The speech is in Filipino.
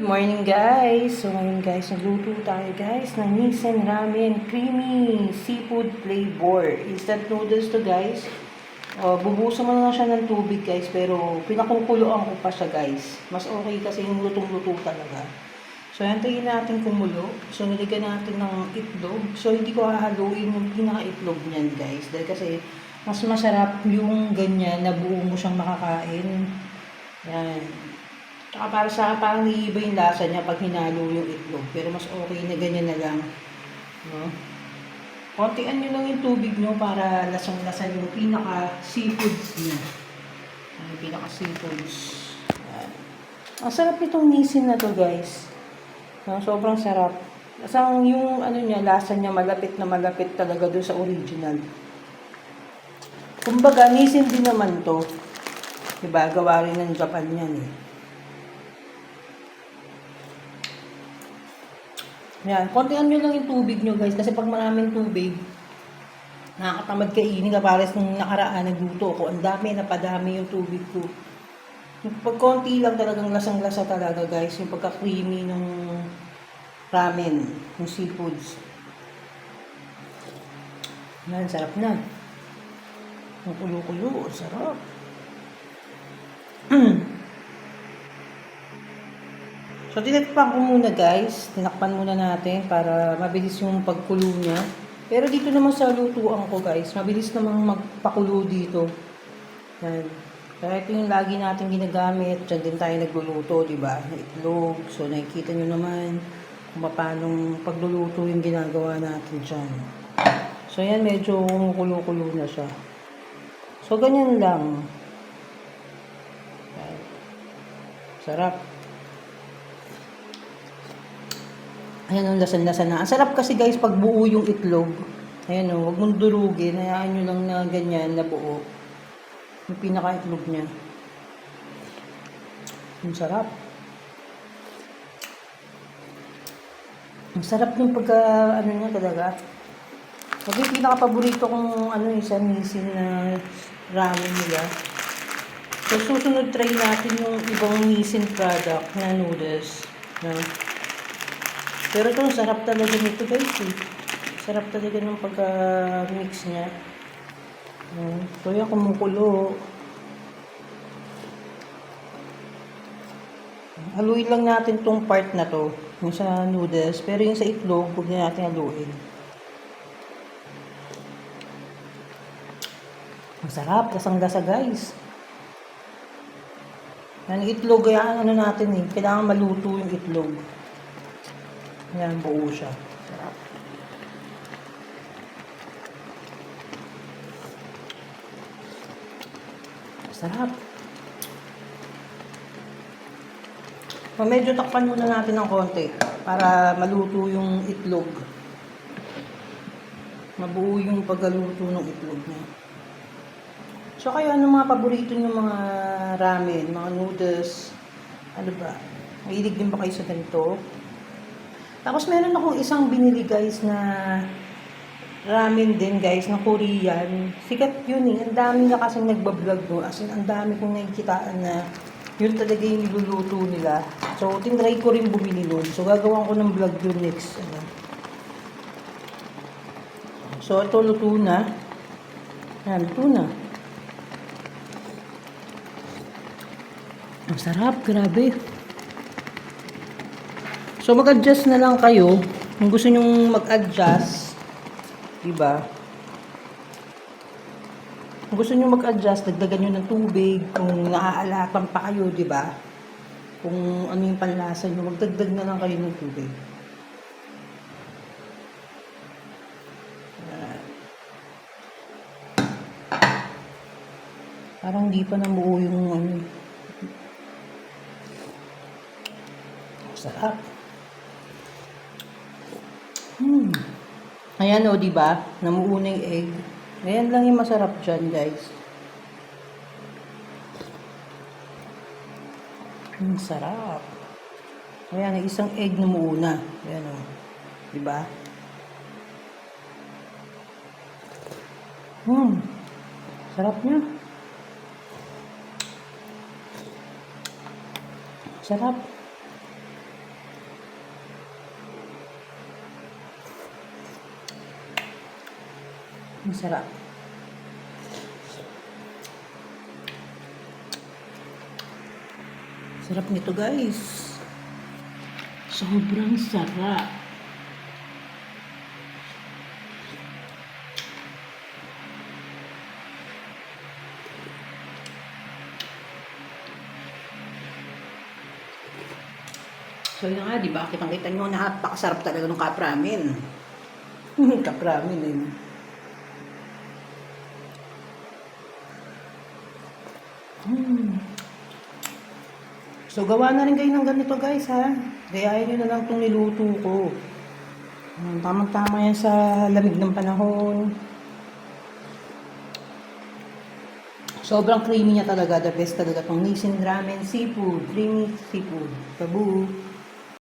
Morning guys! So ngayon guys, nagluto tayo guys ng Nissan Ramen Creamy Seafood Flavor. Instant noodles to guys. Uh, bubusan mo na lang siya ng tubig guys, pero pinakukuloan ko pa siya guys. Mas okay kasi yung lutong-luto talaga. So antayin natin kumulo. So nilagyan natin ng itlog. So hindi ko hahaluin yung pinaka-itlog niyan guys. Dahil kasi mas masarap yung ganyan na buo mo siyang makakain. Yan. Tsaka para sa parang naiiba yung lasa niya pag hinalo yung itlog. Pero mas okay na ganyan na lang. No? Kontian nyo lang yung tubig nyo para lasang-lasa yung pinaka-seafoods niya. Yung pinaka-seafoods. Ang sarap itong nisin na to guys. No? Sobrang sarap. Asang yung ano niya, lasa niya malapit na malapit talaga doon sa original. Kumbaga, nisin din naman to. Diba? Gawa rin ng Japan yan eh. Yan. Kontihan nyo lang yung tubig nyo guys. Kasi pag maraming tubig, nakakatamad kainin. Kapares nung nakaraan, nagluto ako. Ang dami, napadami yung tubig ko. Yung pag konti lang talagang lasang-lasa talaga guys. Yung pagka-creamy ng ramen, yung seafoods. Yan, sarap na. Ang kulo-kulo, sarap. So, tinakpan ko muna guys. Tinakpan muna natin para mabilis yung pagkulo niya. Pero dito naman sa lutuan ko guys, mabilis namang magpakulo dito. Yan. Kaya ito yung lagi natin ginagamit. Diyan din tayo nagluluto, di ba? Itlog. So, nakikita nyo naman kung paano pagluluto yung ginagawa natin dyan. So, yan medyo kumukulo-kulo na siya. So, ganyan lang. Sarap. Ayan ang lasan-lasa na. Ang sarap kasi guys pag buo yung itlog. Ayan o, huwag mong durugin. Hayaan nyo lang na ganyan na buo. Yung pinaka-itlog niya. Ang sarap. Ang sarap yung pagka, ano niya talaga. Kasi pinaka-paborito kong ano yung sa nisin na ramen nila. So, susunod try natin yung ibang nisin product na noodles. No? Pero ito, sarap talaga nito guys eh. Sarap talaga ng pagka-mix niya. Hmm. So yan, kumukulo. Haluin lang natin tong part na to. Yung sa noodles. Pero yung sa itlog, huwag na natin haluin. Masarap. Lasang-lasa guys. Yan, itlog, kaya ano natin eh. Kailangan maluto yung itlog. Yan, buo siya. Sarap. So, medyo takpan muna natin ng konti para maluto yung itlog. Mabuo yung pagkaluto ng itlog niya. So, kayo, ano mga paborito nyo mga ramen, mga noodles? Ano ba? Mahilig din ba kayo sa ganito? Tapos meron akong isang binili guys na ramen din guys na Korean. Sikat yun eh. Ang dami na kasing nagbablog mo. As in, ang dami kong nakikitaan na yun talaga yung niluluto nila. So, tinry ko rin bumili nun. So, gagawan ko ng vlog yun next. Ano. So, ito luto na. Yan, luto na. Ang sarap, grabe. So, mag-adjust na lang kayo. Kung gusto nyong mag-adjust, diba? Kung gusto nyo mag-adjust, dagdagan nyo ng tubig. Kung naaalatan pa kayo, diba? Kung ano yung panlasa nyo, magdagdag na lang kayo ng tubig. Parang di pa nabuo yung ano. Sarap. Hmm. Ayan o, di ba? Namuuna yung egg. Ayan lang yung masarap dyan, guys. Ang sarap. Ayan, isang egg na muuna. Ayan o. Di ba? Hmm. Sarap niya. Sarap. Ang sarap. Sarap nito guys. Sobrang sarap. So yun nga, di ba? Kitang-kita nyo, napakasarap talaga ng kapramin. kapramin eh. Mm. So, gawa na rin kayo ng ganito guys ha. Gayahin nyo na lang itong niluto ko. Mm, Tamang-tama yan sa lamig ng panahon. Sobrang creamy niya talaga. The best talaga itong Nissin Ramen Seafood. Creamy seafood. Tabu.